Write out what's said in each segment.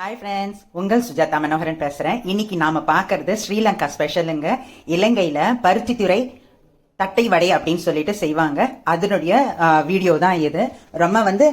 Hi friends உங்கள் சுஜாதா மனோகரன் பேசுகிறேன் இன்னைக்கு நாம பார்க்கறது ஸ்ரீலங்கா ஸ்பெஷலுங்க இலங்கையில பருத்தித்துறை தட்டை வடை அப்படின்னு சொல்லிட்டு செய்வாங்க. அதனுடைய வீடியோ தான் இது. ரொம்ப வந்து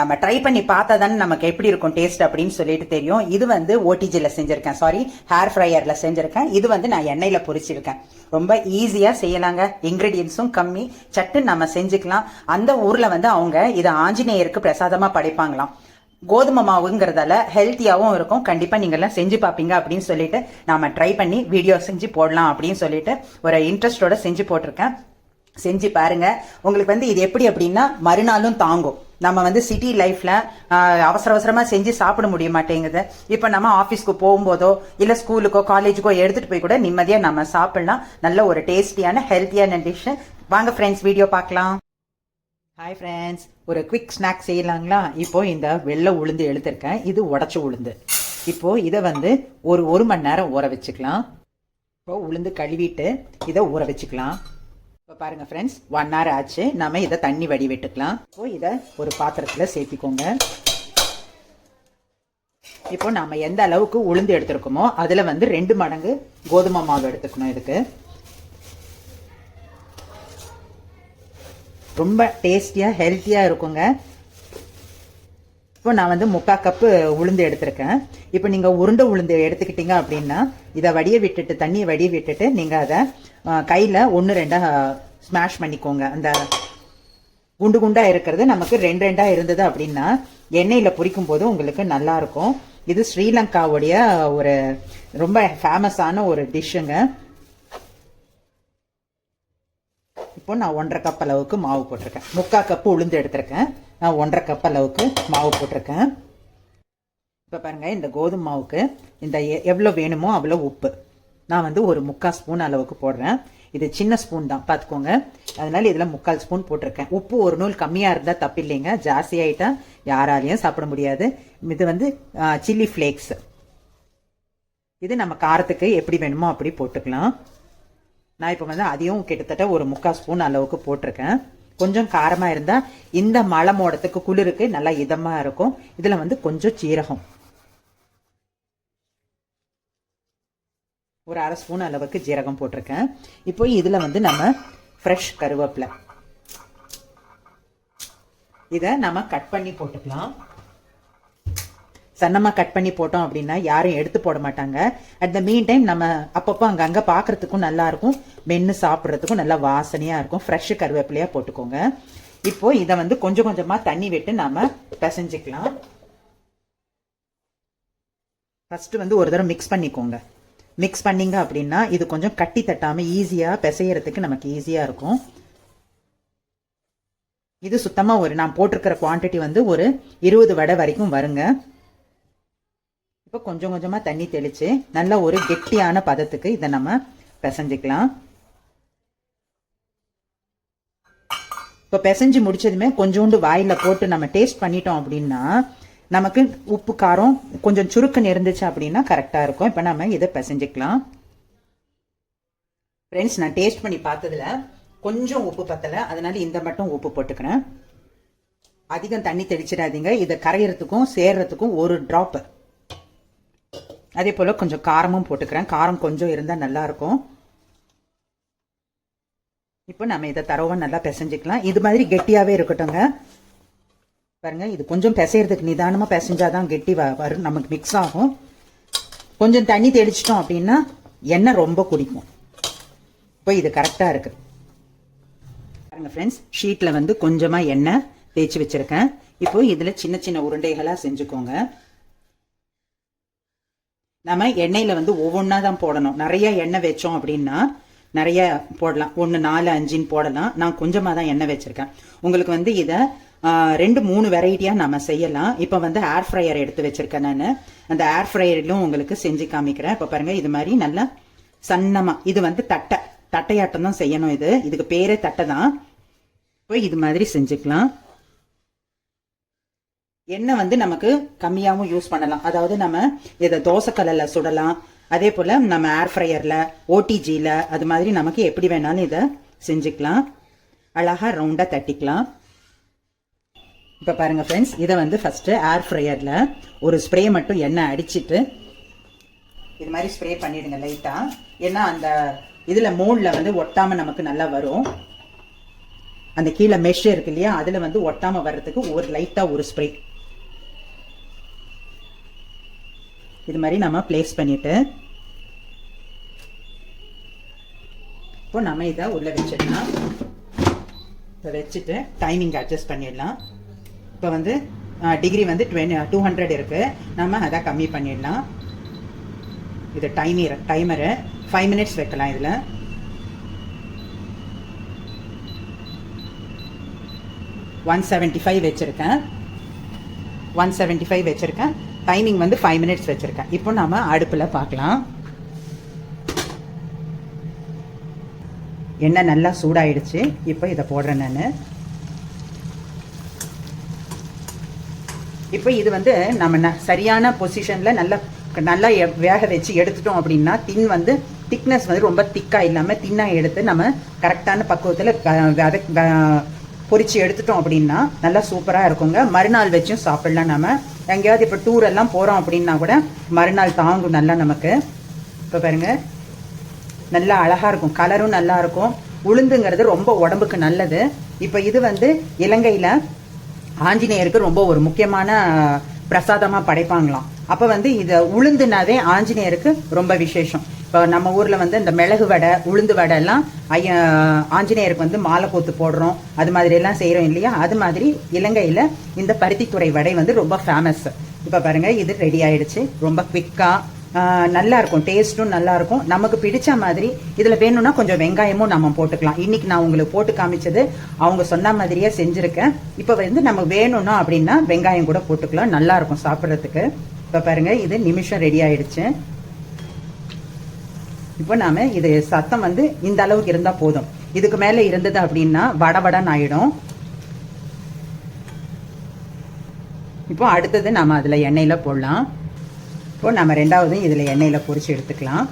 நம்ம ட்ரை பண்ணி பார்த்தா தானே நமக்கு எப்படி இருக்கும் டேஸ்ட் அப்படின்னு சொல்லிட்டு தெரியும். இது வந்து ஓடிஜியில் செஞ்சிருக்கேன். சாரி ஹேர் ஃப்ரையரில் செஞ்சிருக்கேன். இது வந்து நான் எண்ணெயில் பொரிச்சிருக்கேன். ரொம்ப ஈஸியாக செய்யலாங்க. இன்க்ரீடியன்ஸும் கம்மி. சட்டு நம்ம செஞ்சுக்கலாம். அந்த ஊரில் வந்து அவங்க இதை ஆஞ்சநேயருக்கு பிரசாதமாக படைப்பாங்களாம். கோதுமை மாவுங்கிறதால ஹெல்த்தியாகவும் இருக்கும். கண்டிப்பாக நீங்கள்லாம் செஞ்சு பார்ப்பீங்க அப்படின்னு சொல்லிட்டு நாம் ட்ரை பண்ணி வீடியோ செஞ்சு போடலாம் அப்படின்னு சொல்லிட்டு ஒரு இன்ட்ரெஸ்டோட செஞ்சு போட்டிருக்கேன். செஞ்சு பாருங்க. உங்களுக்கு வந்து இது எப்படி அப்படின்னா மறுநாளும் தாங்கும். நம்ம வந்து சிட்டி லைஃப்ல அவசர அவசரமா செஞ்சு சாப்பிட முடிய மாட்டேங்குது. இப்போ நம்ம ஆஃபீஸ்க்கு போகும்போதோ இல்ல ஸ்கூலுக்கோ காலேஜுக்கோ எடுத்துட்டு போய் கூட நிம்மதியா நம்ம சாப்பிடலாம். நல்ல ஒரு டேஸ்டியான ஹெல்த்தியான டிஷ் வாங்க ஃப்ரெண்ட்ஸ் வீடியோ பார்க்கலாம். ஹாய் ஃப்ரெண்ட்ஸ் ஒரு குவிக் ஸ்நாக் செய்யலாங்களா? இப்போ இந்த வெள்ளை உளுந்து எடுத்திருக்கேன். இது உடச்ச உளுந்து. இப்போ இதை வந்து ஒரு ஒரு மணி நேரம் ஊற வச்சுக்கலாம். இப்போ உளுந்து கழுவிட்டு இதை ஊற வச்சுக்கலாம். இப்போ பாருங்க ஃப்ரெண்ட்ஸ் ஒன் ஹவர் ஆச்சு. நம்ம இதை தண்ணி வடிவெட்டுக்கலாம். இப்போ இதை ஒரு பாத்திரத்தில் சேர்த்திக்கோங்க. இப்போ நம்ம எந்த அளவுக்கு உளுந்து எடுத்திருக்கோமோ அதில் வந்து ரெண்டு மடங்கு கோதுமை மாவு எடுத்துக்கணும் இதுக்கு. ரொம்ப டேஸ்டியாக ஹெல்த்தியாக இருக்குங்க. இப்போ நான் வந்து முக்கா கப்பு உளுந்து எடுத்திருக்கேன். இப்போ நீங்கள் உருண்டை உளுந்து எடுத்துக்கிட்டீங்க அப்படின்னா இதை வடிய விட்டுட்டு தண்ணியை வடிய விட்டுட்டு நீங்கள் அதை கையில் ஒன்று ரெண்டாக ஸ்மாஷ் பண்ணிக்கோங்க. அந்த குண்டு குண்டாக இருக்கிறது நமக்கு ரெண்டு ரெண்டாக இருந்தது அப்படின்னா எண்ணெயில் பொரிக்கும் போது உங்களுக்கு நல்லாயிருக்கும் இது ஸ்ரீலங்காவுடைய ஒரு ரொம்ப ஃபேமஸான ஒரு டிஷ்ஷுங்க இப்போ நான் ஒன்றரை கப் அளவுக்கு மாவு போட்டிருக்கேன். முக்கால் கப்பு உளுந்து எடுத்திருக்கேன். நான் ஒன்றரை கப் அளவுக்கு மாவு போட்டிருக்கேன். இப்போ பாருங்கள் இந்த கோதுமை மாவுக்கு இந்த எ- எவ்வளோ வேணுமோ அவ்வளோ உப்பு. நான் வந்து ஒரு முக்கால் ஸ்பூன் அளவுக்கு போடுறேன். இது சின்ன ஸ்பூன் தான் பார்த்துக்கோங்க. அதனால இதில் முக்கால் ஸ்பூன் போட்டிருக்கேன். உப்பு ஒரு நூல் கம்மியாக இருந்தால் தப்பில்லைங்க. ஜாஸ்தி ஆயிட்டா யாராலையும் சாப்பிட முடியாது. இது வந்து சில்லி ஃப்ளேக்ஸ் இது நம்ம காரத்துக்கு எப்படி வேணுமோ அப்படி போட்டுக்கலாம். நான் இப்போ வந்து அதையும் கிட்டத்தட்ட ஒரு முக்கால் ஸ்பூன் அளவுக்கு போட்டிருக்கேன். கொஞ்சம் காரமாக இருந்தால் இந்த மழை மோடத்துக்கு குளிருக்கு நல்லா இதமாக இருக்கும். இதில் வந்து கொஞ்சம் சீரகம். ஒரு அரை ஸ்பூன் அளவுக்கு ஜீரகம் போட்டிருக்கேன். இப்போ இதில் வந்து நம்ம ஃப்ரெஷ் கருவேப்பிலை. இதை நம்ம கட் பண்ணி போட்டுக்கலாம். சன்னமாக கட் பண்ணி போட்டோம் அப்படின்னா யாரும் எடுத்து போட மாட்டாங்க. அட் த மீன் டைம் நம்ம அப்பப்போ அங்கங்கே பார்க்கறதுக்கும் நல்லாயிருக்கும் மென்று சாப்பிட்றதுக்கும் நல்லா வாசனையாக இருக்கும். ஃப்ரெஷ்ஷு கருவேப்பிலையாக போட்டுக்கோங்க. இப்போ இதை வந்து கொஞ்சம் கொஞ்சமாக தண்ணி விட்டு நாம் பிசைஞ்சிக்கலாம். ஃபஸ்ட்டு வந்து ஒரு தடவை மிக்ஸ் பண்ணிக்கோங்க. மிக்ஸ் பண்ணிங்க அப்படின்னா இது கொஞ்சம் கட்டி தட்டாமல் ஈஸியாக பிசையறதுக்கு நமக்கு ஈஸியாக இருக்கும். இது சுத்தமாக ஒரு நான் போட்டிருக்கிற குவாண்டிட்டி வந்து ஒரு இருபது வடை வரைக்கும் வருங்க. இப்போ கொஞ்சம் கொஞ்சமாக தண்ணி தெளித்து நல்ல ஒரு கெட்டியான பதத்துக்கு இதை நம்ம பிசைஞ்சிக்கலாம். இப்போ பிசைஞ்சு முடிச்சதுமே கொஞ்சோண்டு வாயில் போட்டு நம்ம டேஸ்ட் பண்ணிட்டோம் அப்படின்னா நமக்கு உப்பு காரம் கொஞ்சம் சுருக்குன்னு இருந்துச்சு அப்படின்னா கரெக்டாக இருக்கும். இப்போ நம்ம இதை பிசைஞ்சிக்கலாம். ஃப்ரெண்ட்ஸ் நான் டேஸ்ட் பண்ணி பார்த்ததுல கொஞ்சம் உப்பு பத்தலை. அதனால இந்த மட்டும் உப்பு போட்டுக்கிறேன். அதிகம் தண்ணி தெளிச்சிடாதீங்க. இதை கரையிறதுக்கும் சேர்றதுக்கும் ஒரு ட்ராப் அதே போல் கொஞ்சம் காரமும் போட்டுக்கிறேன். காரம் கொஞ்சம் இருந்தால் நல்லாயிருக்கும். இப்போ நம்ம இதை தரவா நல்லா பிசைஞ்சிக்கலாம். இது மாதிரி கெட்டியாகவே இருக்கட்டும்ங்க. பாருங்க இது கொஞ்சம் பிசைறதுக்கு நிதானமாக பிசைஞ்சாதான் கெட்டி வ- வரும் நமக்கு மிக்ஸ் ஆகும். கொஞ்சம் தண்ணி தெளிச்சிட்டோம் அப்படின்னா எண்ணெய் ரொம்ப குடிக்கும். இப்போ இது கரெக்டாக இருக்கு. பாருங்கள் ஃப்ரெண்ட்ஸ் ஷீட்டில் வந்து கொஞ்சமாக எண்ணெய் தேய்ச்சி வச்சுருக்கேன். இப்போ இதில் சின்ன சின்ன உருண்டைகளாக செஞ்சுக்கோங்க. நம்ம எண்ணெயில் வந்து ஒவ்வொன்றா தான் போடணும். நிறைய எண்ணெய் வச்சோம் அப்படின்னா நிறைய போடலாம். ஒன்று நாலு அஞ்சுன்னு போடலாம். நான் கொஞ்சமாக தான் எண்ணெய் வச்சுருக்கேன். உங்களுக்கு வந்து இதை ரெண்டு மூணு வெரைட்டியாக நம்ம செய்யலாம். இப்போ வந்து ஏர் ஃப்ரையர் எடுத்து வச்சுருக்கேன் நான். அந்த ஏர் ஃப்ரையரிலும் உங்களுக்கு செஞ்சு காமிக்கிறேன். இப்போ பாருங்கள் இது மாதிரி நல்லா சன்னமாக இது வந்து தட்டை. தட்டையாட்டம் தான் செய்யணும் இது. இதுக்கு பேரே தட்டை தான். இப்போ இது மாதிரி செஞ்சுக்கலாம். எண்ணெய் வந்து நமக்கு கம்மியாகவும் யூஸ் பண்ணலாம். அதாவது நம்ம இதை தோசைக்கல்லில் சுடலாம். அதே போல் நம்ம ஏர் ஃப்ரையரில் ஓடிஜியில் அது மாதிரி நமக்கு எப்படி வேணாலும் இதை செஞ்சுக்கலாம். அழகாக ரவுண்டாக தட்டிக்கலாம். இப்போ பாருங்கள் ஃப்ரெண்ட்ஸ் இதை வந்து ஃபஸ்ட்டு ஏர் ஃப்ரையரில் ஒரு ஸ்ப்ரே மட்டும் எண்ணெய் அடிச்சிட்டு இது மாதிரி ஸ்ப்ரே பண்ணிடுங்க லைட்டாக ஏன்னா அந்த இதில் மோல்டில் வந்து ஒட்டாமல் நமக்கு நல்லா வரும். அந்த கீழே மெஷ் இருக்கு இல்லையா அதில் வந்து ஒட்டாமல் வர்றதுக்கு ஒரு லைட்டாக ஒரு ஸ்ப்ரே இது மாதிரி நம்ம ப்ளேஸ் பண்ணிட்டு இப்போ நம்ம இதை உள்ளே வச்சிடலாம். இப்போ வச்சுட்டு டைமிங் அட்ஜஸ்ட் பண்ணிடலாம். இப்போ வந்து டிகிரி வந்து டுவென் டூ ஹண்ட்ரட் இருக்குது நம்ம அதை கம்மி பண்ணிடலாம். இது டைமர் டைமரு ஃபைவ் மினிட்ஸ் வைக்கலாம் இதில். ஒன் செவன்ட்டி ஃபைவ் வச்சுருக்கேன். ஒன் செவன்ட்டி ஃபைவ் வச்சுருக்கேன். டைமிங் வந்து ஃபைவ் மினிட்ஸ் வச்சுருக்கேன். இப்போ நம்ம அடுப்பில் பார்க்கலாம். எண்ணெய் நல்லா சூடாயிடுச்சு. இப்போ இதை போடுறேன் நான். இப்போ இது வந்து நம்ம ந- சரியான பொசிஷனில் நல்லா நல்லா வேக வச்சு எடுத்துட்டோம் அப்படின்னா தின் வந்து திக்னஸ் வந்து ரொம்ப திக்காக இல்லாமல் தின்னாக எடுத்து நம்ம கரெக்டான பக்குவத்தில் பொறிச்சு எடுத்துட்டோம் அப்படின்னா நல்லா சூப்பராக இருக்குங்க. மறுநாள் வச்சும் சாப்பிடலாம் நம்ம எங்கேயாவது இப்போ டூர் எல்லாம் போகிறோம் அப்படின்னா கூட மறுநாள் தாங்கும் நல்லா நமக்கு. இப்போ பாருங்க. நல்லா அழகாக இருக்கும். கலரும் நல்லா இருக்கும். உளுந்துங்கிறது ரொம்ப உடம்புக்கு நல்லது. இப்போ இது வந்து இலங்கையில் ஆஞ்சநேயருக்கு ரொம்ப ஒரு முக்கியமான பிரசாதமாக படைப்பாங்களாம். அப்போ வந்து இதை உளுந்துனாவே ஆஞ்சநேயருக்கு ரொம்ப விசேஷம். இப்போ நம்ம ஊரில் வந்து இந்த மிளகு வடை உளுந்து வடை எல்லாம் ஐய ஆஞ்சநேயருக்கு வந்து மாலை கோத்து போடுறோம். அது மாதிரி எல்லாம் செய்கிறோம் இல்லையா? அது மாதிரி இலங்கையில் இந்த பருத்தித்துறை வடை வந்து ரொம்ப ஃபேமஸ் இப்போ பாருங்க இது ரெடி ஆயிடுச்சு. ரொம்ப குவிக்காக நல்லா இருக்கும். டேஸ்ட்டும் நல்லா இருக்கும். நமக்கு பிடிச்ச மாதிரி இதில் வேணும்னா கொஞ்சம் வெங்காயமும் நம்ம போட்டுக்கலாம். இன்னைக்கு நான் உங்களுக்கு போட்டு காமிச்சது அவங்க சொன்ன மாதிரியே செஞ்சுருக்கேன். இப்போ வந்து நம்ம வேணும்னா அப்படின்னா வெங்காயம் கூட போட்டுக்கலாம். நல்லா இருக்கும் சாப்பிட்றதுக்கு. இப்போ பாருங்க இது நிமிஷம் ரெடி ஆயிடுச்சு. இப்போ நாம இது சத்தம் வந்து இந்த அளவுக்கு இருந்தா போதும். இதுக்கு மேல இருந்தது அப்படின்னா வடவடன்னு ஆயிடும். இப்போ அடுத்தது நம்ம அதுல எண்ணெயில போடலாம். இப்போ நம்ம ரெண்டாவது இதில் எண்ணெயில் பொறிச்சு எடுத்துக்கலாம்.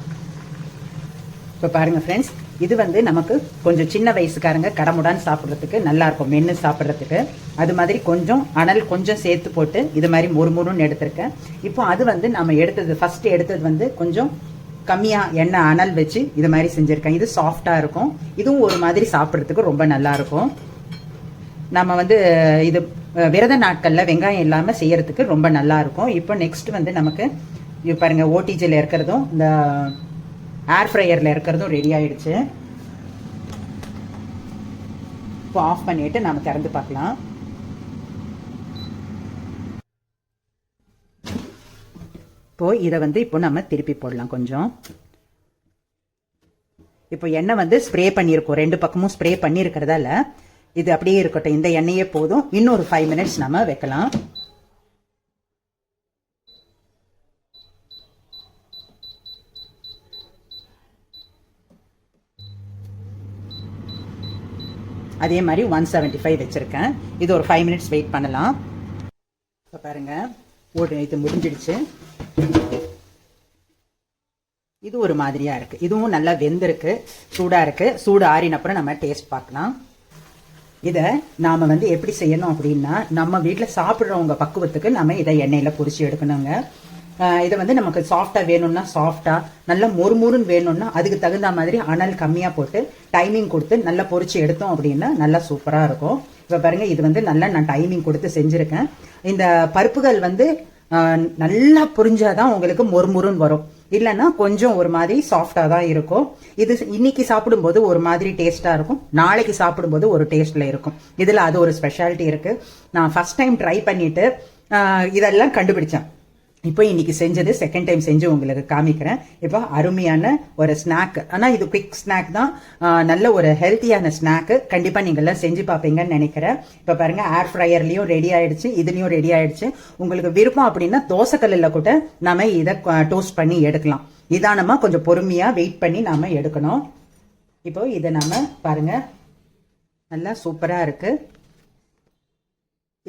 இப்போ பாருங்கள் ஃப்ரெண்ட்ஸ் இது வந்து நமக்கு கொஞ்சம் சின்ன வயசுக்காரங்க கடமுடான்னு சாப்பிட்றதுக்கு நல்லா இருக்கும். மென்று சாப்பிட்றதுக்கு. அது மாதிரி கொஞ்சம் அனல் கொஞ்சம் சேர்த்து போட்டு இது மாதிரி மொறுமொறுன்னு எடுத்திருக்கேன். இப்போ அது வந்து நம்ம எடுத்தது ஃபர்ஸ்ட் எடுத்தது வந்து கொஞ்சம் கம்மியாக எண்ணெய் அனல் வச்சு இது மாதிரி செஞ்சுருக்கேன். இது சாஃப்டாக இருக்கும். இதுவும் ஒரு மாதிரி சாப்பிட்றதுக்கு ரொம்ப நல்லா இருக்கும். நம்ம வந்து இது விரத நாட்களில் வெங்காயம் இல்லாமல் செய்கிறதுக்கு ரொம்ப நல்லா இருக்கும். இப்போ நெக்ஸ்ட் வந்து நமக்கு இது பாருங்க ஓடிஜியில் இருக்கிறதும் இந்த ஏர் ஃப்ரையரில் இருக்கிறதும் ரெடி ஆயிடுச்சு. இப்போ ஆஃப் பண்ணிட்டு நம்ம திறந்து பார்க்கலாம். இப்போ இதை வந்து இப்போ நம்ம திருப்பி போடலாம் கொஞ்சம். இப்போ எண்ணெய் வந்து ஸ்ப்ரே பண்ணியிருக்கோம். ரெண்டு பக்கமும் ஸ்ப்ரே பண்ணியிருக்கிறதால இது அப்படியே இருக்கட்டும். இந்த எண்ணெயே போதும். இன்னொரு ஃபைவ் மினிட்ஸ் நம்ம வைக்கலாம். அதே மாதிரி ஒன் செவன்ட்டி ஃபைவ் வச்சுருக்கேன். இது ஒரு ஃபைவ் மினிட்ஸ் வெயிட் பண்ணலாம். இப்போ பாருங்க. ஒரு இது முடிஞ்சிடுச்சு. இது ஒரு மாதிரியாக இருக்குது இதுவும் நல்லா வெந்திருக்கு சூடாக இருக்குது சூடு ஆறினப்புறம் நம்ம டேஸ்ட் பார்க்கலாம். இதை நாம் வந்து எப்படி செய்யணும் அப்படின்னா நம்ம வீட்டில் சாப்பிட்றவங்க பக்குவத்துக்கு நம்ம இதை எண்ணெயில் பொரிச்சு எடுக்கணுங்க. இதை வந்து நமக்கு சாஃப்டாக வேணும்னா சாஃப்டாக நல்லா மொறுமொறுன்னு வேணும்னா அதுக்கு தகுந்த மாதிரி அனல் கம்மியாக போட்டு டைமிங் கொடுத்து நல்லா பொரிச்சு எடுத்தோம் அப்படின்னா நல்லா சூப்பராக இருக்கும். இப்போ பாருங்கள் இது வந்து நல்லா நான் டைமிங் கொடுத்து செஞ்சுருக்கேன். இந்த பருப்புகள் வந்து நல்லா நல்லா புரிஞ்சாதான் உங்களுக்கு மொறுமொறுன்னு வரும். இல்லைன்னா கொஞ்சம் ஒரு மாதிரி சாஃப்டாக தான் இருக்கும். இது இன்னைக்கு சாப்பிடும்போது ஒரு மாதிரி டேஸ்ட்டாக இருக்கும். நாளைக்கு சாப்பிடும்போது ஒரு டேஸ்ட்டில் இருக்கும். இதில் அது ஒரு ஸ்பெஷாலிட்டி இருக்குது நான் ஃபர்ஸ்ட் டைம் ட்ரை பண்ணிவிட்டு இதெல்லாம் கண்டுபிடிச்சேன். இப்போ இன்னைக்கு செஞ்சது செகண்ட் டைம் செஞ்சு உங்களுக்கு காமிக்கிறேன். இப்போ அருமையான ஒரு ஸ்நாக் ஆனால் இது குவிக் ஸ்நாக் தான். நல்ல ஒரு ஹெல்த்தியான ஸ்நாக்கு கண்டிப்பாக நீங்கள் எல்லாம் செஞ்சு பார்ப்பீங்கன்னு நினைக்கிறேன். இப்போ பாருங்க ஏர் ஃப்ரையர்லையும் ரெடி ஆயிடுச்சு இதுலேயும் ரெடி ஆயிடுச்சு. உங்களுக்கு விருப்பம் அப்படின்னா தோசைக்கல்லில் கூட நாம இதை டோஸ்ட் பண்ணி எடுக்கலாம். நிதானமாக கொஞ்சம் பொறுமையாக வெயிட் பண்ணி நாம எடுக்கணும். இப்போ இதை நாம பாருங்க நல்லா சூப்பராக இருக்குது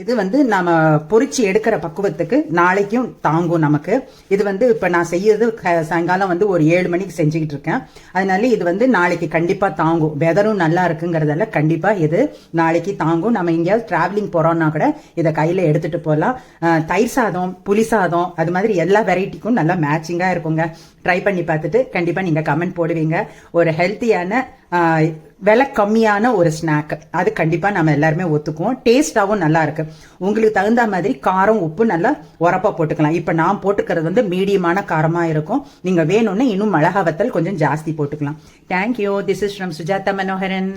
இது வந்து நம்ம பொரிச்சு எடுக்கிற பக்குவத்துக்கு நாளைக்கும் தாங்கும் நமக்கு. இது வந்து இப்போ நான் செய்யறது க- சாயங்காலம் வந்து ஒரு ஏழு மணிக்கு செஞ்சுக்கிட்டு இருக்கேன். அதனால இது வந்து நாளைக்கு கண்டிப்பாக தாங்கும். வெதரும் நல்லா இருக்குங்கிறதால கண்டிப்பாக இது நாளைக்கு தாங்கும். நம்ம எங்கேயாவது டிராவலிங் போகிறோன்னா கூட இதை கையில் எடுத்துகிட்டு போகலாம் தயிர் சாதம் புளி சாதம் அது மாதிரி எல்லா வெரைட்டிக்கும் நல்லா மேட்சிங்காக இருக்குங்க. ட்ரை பண்ணி பார்த்துட்டு கண்டிப்பாக நீங்கள் கமெண்ட் போடுவீங்க. ஒரு ஹெல்த்தியான விலை கம்மியான ஒரு ஸ்நாக் அது கண்டிப்பாக நம்ம எல்லாருமே ஒத்துக்குவோம். டேஸ்ட்டாகவும் நல்லா இருக்கு. உங்களுக்கு தகுந்த மாதிரி காரம் உப்பு நல்லா உரப்பாக போட்டுக்கலாம். இப்போ நான் போட்டுக்கிறது வந்து மீடியமான காரமாக இருக்கும். நீங்கள் வேணும்னா இன்னும் மிளகா வத்தல் கொஞ்சம் ஜாஸ்தி போட்டுக்கலாம். Thank you this is from Sujatha Manoharan